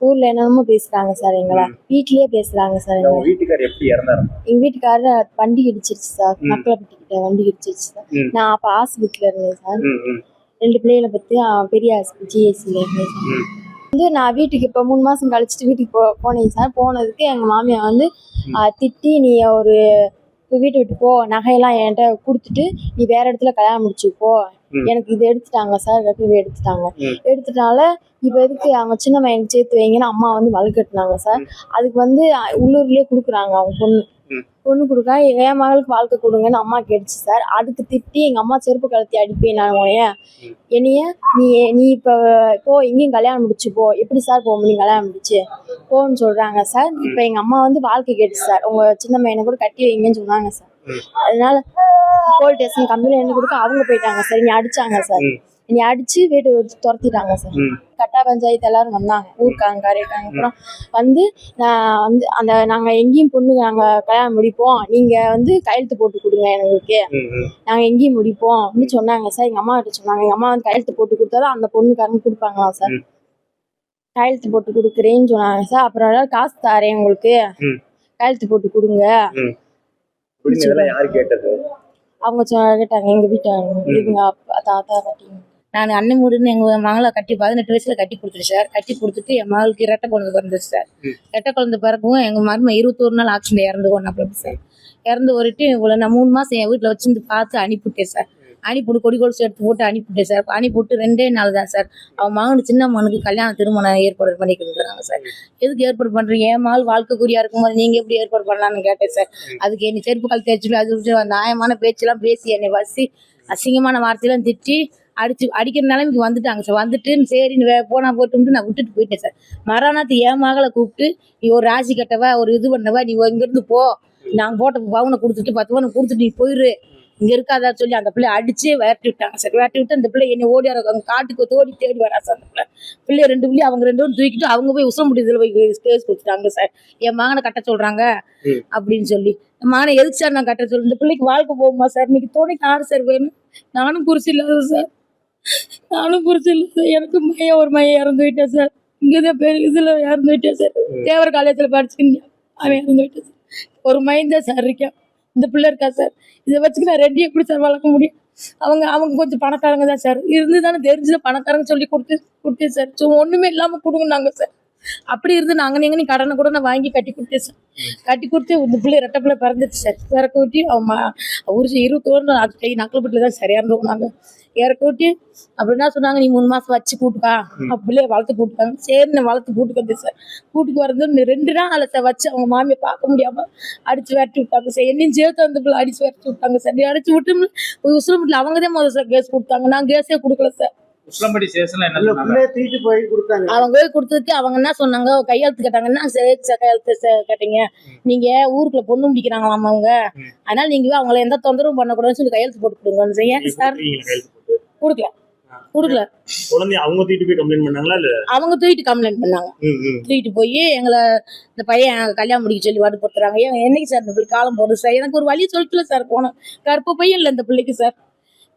ஊர்ல என்னென்னமோ பேசுறாங்க சார் எங்களை. வீட்லயே பேசுறாங்க சார் எங்களை. வீட்டுக்காரர் எப்படி இறந்தாரு எங்க வீட்டுக்காரர் வண்டி இடிச்சிருச்சு சார். ம். மக்களப்பட்டி கிட்ட வண்டி இடிச்சிருச்சு சார். நான் அப்ப ஆஸ்பத்திரியில இருந்தேன் சார். ரெண்டு பிள்ளைகளை பத்தி பெரிய ஜிஎஸ்சில இருந்தேன் சார். வந்து நான் வீட்டுக்கு இப்போ மூணு மாசம் கழிச்சிட்டு வீட்டுக்கு போ போனேன் சார். போனதுக்கு எங்க மாமியார் வந்து திட்டி நீ ஒரு வீட்டை விட்டு போ நகையெல்லாம் என்கிட்ட கொடுத்துட்டு நீ வேற இடத்துல கல்யாணம் முடிச்சுக்கோ. எனக்கு இது எடுத்துட்டாங்க சார் எடுத்துட்டாங்க ம். எடுத்துட்டால இப்போ எதுக்கு அவங்க சின்ன பையனுக்கு சேர்த்து வைங்கன்னு அம்மா வந்து வலுக்கட்டுனாங்க சார் அதுக்கு வந்து உள்ளூர்லயே கொடுக்குறாங்க அவங்க பொண்ணு. பொண்ணு கொடுக்கா என் மகளுக்கு வாழ்க்கை கொடுங்கன்னு அம்மா கேட்டுச்சு சார். அதுக்கு திட்டி எங்க அம்மா செருப்பு கழுத்தி அடிப்பேன் நான் ம். என்னைய நீ நீ இப்போ போ எங்கேயும் கல்யாணம் முடிச்சு போ. எப்படி சார் போக முடியும் கல்யாணம் முடிச்சு? போன்னு சொல்றாங்க சார். இப்போ எங்க அம்மா வந்து வாழ்க்கை கேட்டுச்சு சார். உங்க சின்ன பையனை கூட கட்டி வைங்கன்னு சொன்னாங்க சார். அதனால போலீஸ் ஸ்டேஷன் கம்ப்ளைண்ட் கொடுக்க அவங்க போயிட்டாங்க சார். நீ அடிச்சாங்க சார். நீ அடிச்சு வீட்டை விட்டு துரத்திட்டாங்க சார். கட்டா பஞ்சாயத்து எல்லாரும் வந்தாங்க ஊருக்காங்க கரைக்காங்க அப்புறம் வந்து நான் வந்து அந்த நாங்க எங்கேயும் பொண்ணு நாங்க கல்யாணம் முடிப்போம். நீங்க வந்து கையெழுத்து போட்டு கொடுங்க எங்களுக்கு. ம், ம். நாங்க எங்கேயும் முடிப்போம் அப்படின்னு சொன்னாங்க சார். எங்க அம்மா கிட்ட சொன்னாங்க. எங்க அம்மா வந்து கையெழுத்து போட்டு கொடுத்தாலும் அந்த பொண்ணுக்காரங்க கொடுப்பாங்களாம் சார். கையெழுத்து போட்டு கொடுக்குறேன்னு சொன்னாங்க சார். அப்புறம் ஏதாவது காசு தாரேன் உங்களுக்கு. கையெழுத்து போட்டு கொடுங்க. அவங்க கேட்டாங்க. எங்க வீட்டாங்க இவங்க தாத்தா கட்டிங்க நான் அண்ணன் வீடுன்னு எங்கள் மகளை கட்டி பதினெட்டு வயசுல கட்டி கொடுத்துட்டு சார். கட்டி கொடுத்துட்டு என் மகளுக்கு இரட்டை குழந்தை பிறந்துச்சு சார். இரட்டை குழந்தை பிறக்கவும் எங்கள் மருமை இருபத்தோரு நாள் ஆக்சிடென்ட் இறந்து கொண்டாப்புல சார். இறந்து ஒருட்டு இவ்வளோ நான் மூணு மாதம் என் வீட்டில் வச்சிருந்து பார்த்து அனுப்பிவிட்டேன் சார். அனுப்பிவிட்டு கொடி கொலுசு எடுத்து போட்டு அனுப்பிவிட்டேன் சார். அனுப்பிவிட்டு ரெண்டே நாள் தான் சார். அவன் மகனுக்கு சின்ன மகனுக்கு கல்யாண திருமணம் ஏற்பாடு பண்ணிக்கிறாங்க சார். எதுக்கு ஏற்பாடு பண்ணுறீங்க என் மகள் வாழ்க்கைக்குரியா இருக்கும்போது நீங்கள் எப்படி ஏற்பாடு பண்ணலாம்னு கேட்டேன் சார். அதுக்கு என்னை செருப்பு கால் தேய்ச்சி அது நியாயமான பேச்செல்லாம் பேசி என்னை வசி அசிங்கமான வார்த்தையெல்லாம் திட்டி அடிச்சு அடிக்கிற நிலைமைக்கு வந்துட்டாங்க சார். வந்துட்டு சரின்னு வே- போனா போட்டுன்ட்டு நான் விட்டுட்டு போயிட்டேன் சார். மறுநாத்து என் மகளை கூப்பிட்டு நீ ஒரு ராசி கட்டவ ஒரு இது பண்ணவ நீ இங்கிருந்து போ. நாங்க போட்ட பவுனை கொடுத்துட்டு பத்து பவுனை கொடுத்துட்டு நீ போயிரு. இங்க இருக்காதா சொல்லி அந்த பிள்ளை அடிச்சு விரட்டி விட்டாங்க சார். விரட்டி விட்டு அந்த பிள்ளை என்னை ஓடி வர அவங்க காட்டுக்கு தோடி தேடி வரா சார் அந்த பிள்ளை. பிள்ளை ரெண்டு பிள்ளை அவங்க ரெண்டு பேரும் தூக்கிட்டு அவங்க போய் உசமுடியதில் போய் கேஸ் கொடுத்துட்டாங்க சார். என் மகனை கட்ட சொல்றாங்க ம். அப்படின்னு சொல்லி. மகனை எதுக்கு சார் நான் கட்ட சொல்லி இந்த பிள்ளைக்கு வாழ்க்கை போகுமா சார்? இன்னைக்கு துணைக்கு யாரு சார் வேணும். நானும் புரிசு இல்லாத சார். நானும் புரிசு இல்லை சார். எனக்கு மையம் ஒரு மையம் இறந்து விட்டேன் சார். இங்கேதான் பெரிய இதில் இறந்து விட்டேன் சார். தேவர் காலேஜில் படிச்சுக்கிட்டேன் அவன் இறந்து விட்டேன் சார். ஒரு மையம் தான் சார் இருக்கேன். இந்த பிள்ளை இருக்கா சார்? இதை வச்சுக்கு நான் ரெண்டு எப்படி சார் வளர்க்க முடியும்? அவங்க அவங்க கொஞ்சம் பணக்காரங்க தான் சார். இருந்து தானே தெரிஞ்சு பணக்காரங்க சொல்லி கொடுத்து கொடுத்தேன் சார். ஸோ ஒன்றுமே இல்லாமல் கொடுங்க கொடுங்கன்னாங்க சார். அப்படி இருந்து நாங்க நீங்க நீ கடனை கூட நான் வாங்கி கட்டி கொடுத்தேன் சார் கட்டி கொடுத்து இந்த பிள்ளை ரெட்டை பிள்ளை பிறந்துச்சு சார் இறக்க விட்டு அவன் ஒரு இருபத்தோரு நாள் கை நக்கல்பட்டில் தான் சரியா இருந்தோம் நாங்க. இறக்க விட்டு அப்படி என்ன சொன்னாங்க நீ மூணு மாசம் வச்சு கூட்டுக்கா. அப்ப பிள்ளைய வளர்த்து கூட்டுக்காங்க. சரி நான் வளர்த்து கூட்டுக்கு வந்தேன் சார் கூட்டுக்கு வரது ரெண்டு நாள் அதில் சார் வச்சு அவங்க மாமியை பார்க்க முடியாம அடிச்சு விரட்டி விட்டாங்க சார் என்னையும் சேர்த்து அந்த பிள்ளை அடிச்சு விரட்டி விட்டாங்க சார் அடிச்சு விட்டு உசுலமிட்டில் அவங்க தான் முதல்ல சார் கேஸ் கொடுத்தாங்க. நான் கேஸே கொடுக்கல சார் என்ன தூக்கிட்டு போய் கொடுத்தாங்க. அவங்க போய் கொடுத்ததுக்கு அவங்க என்ன சொன்னாங்க? கையெழுத்து கேட்டாங்கன்னா சரி சார் கையெழுத்து கேட்டீங்க? நீங்க ஊருக்குள்ள பொண்ணு முடிக்கிறாங்களாம் அவங்க. அதனால நீங்க அவங்கள எந்த தொந்தரவும் பண்ணக்கூடாதுன்னு சொல்லி கையெழுத்து போட்டு கொடுங்க. சார் ஏன் சார். கொடுக்கல. கொடுக்கல. அவங்க தூக்கிட்டு போய் கம்ப்ளைண்ட் பண்ணாங்களா இல்ல? அவங்க தூக்கிட்டு கம்ப்ளைண்ட் பண்ணாங்க. தூக்கிட்டு போய் எங்களை இந்த பையன் கல்யாணம் முடிக்க சொல்லி வடுப்படுத்துறாங்க ஏன் என்னைக்கு சார் இந்த பிள்ளை காலம் போகுது சார்? எனக்கு ஒரு வழி சொல்லிட்டுல சார் போனேன். கருப்பு பையன் இல்லை இந்த பிள்ளைக்கு சார்.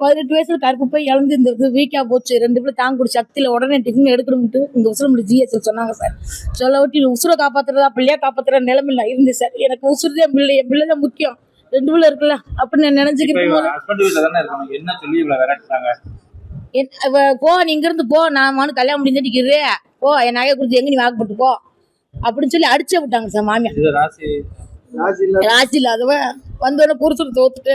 பதினெட்டு வயசுல கருப்பு பை இழந்து இந்த இது வீக்கா போச்சு. ரெண்டு பிள்ளை தாங்கூடி சக்தியில உடனே டிஃபன் எடுக்கணும்ட்டு இந்த உசுரமுடி ஜிஎஸ்எல் சொன்னாங்க சார் சொல்ல விட்டு உசுரை காப்பாத்துறதா பிள்ளையா காப்பாத்துற நிலைமையில இருந்து சார் எனக்கு உசுறு தான் பிள்ளை என் பிள்ளை தான் முக்கியம். ரெண்டு பிள்ளை இருக்குல்ல அப்படின்னு நான் அவ போ நீ இங்க இருந்து போ. நான் மனு கல்யாணம் முடிஞ்சிட்டு போ என் நகை கொடுத்து எங்க நீ வாக்குப்பட்டு போ. அப்படின்னு சொல்லி அடிச்சே விட்டாங்க சார் மாமியார். இது ராசி. ராசி இல்ல. ராசி இல்லாதவன் வந்தோடனே புருஷன் தோத்துட்டு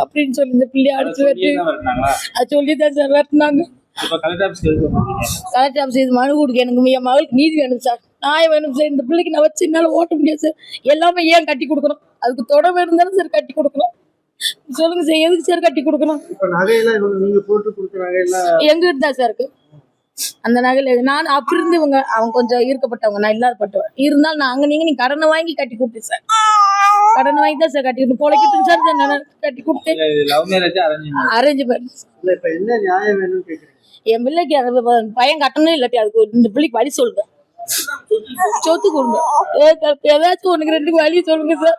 அப்படின்னு சொல்லி இந்த பிள்ளைய அடிச்சு விரட்டுனாங்களா? அது சொல்லி தான் சார் வெட்டினாங்க இப்ப கலெக்டர் ஆஃபீஸ் இது மனு கொடுக்க எனக்கு என் மகளுக்கு நீதி வேணும் சார். நியாயம் வேணும் சார். இந்த பிள்ளைக்கு நான் வச்சு என்னால ஓட்ட முடியாது சார். எல்லாமே ஏன் கட்டி கொடுக்கணும்? அதுக்கு தொட வேணும் தானே சார் கட்டி கொடுக்கணும். சொல்லுங்க சார் எதுக்கு சார் கட்டி கொடுக்கணும்? எங்க தான் சார் இருக்கு. அந்த நகையில நான் அப்படி இருந்து இவங்க அவங்க கொஞ்சம் ஈர்க்கப்பட்டவங்க. நான் இல்லாதப்பட்டவன் இருந்தாலும் நான் அங்க நீங்க நீ கடனை வாங்கி கட்டி கொடுத்தேன் சார் கடனை வாங்கி தான் சார் கட்டி கொடுத்து பொழைக்கிட்டு சார் நான் கட்டி கொடுத்தேன். லவ் மேரேஜ் அரேஞ்ச் அரேஞ்ச் பண்ணி இல்ல இப்ப என்ன நியாயம் வேணும்னு கேக்குறீங்க? என் பிள்ளைக்கு அந்த பையன் கட்டணும் இல்லாட்டி அதுக்கு இந்த பிள்ளைக்கு வழி சொல்லுங்க சொத்து கொடுங்க. ஏதாச்சும் உனக்கு ரெண்டு வழி சொல்லுங்க சார்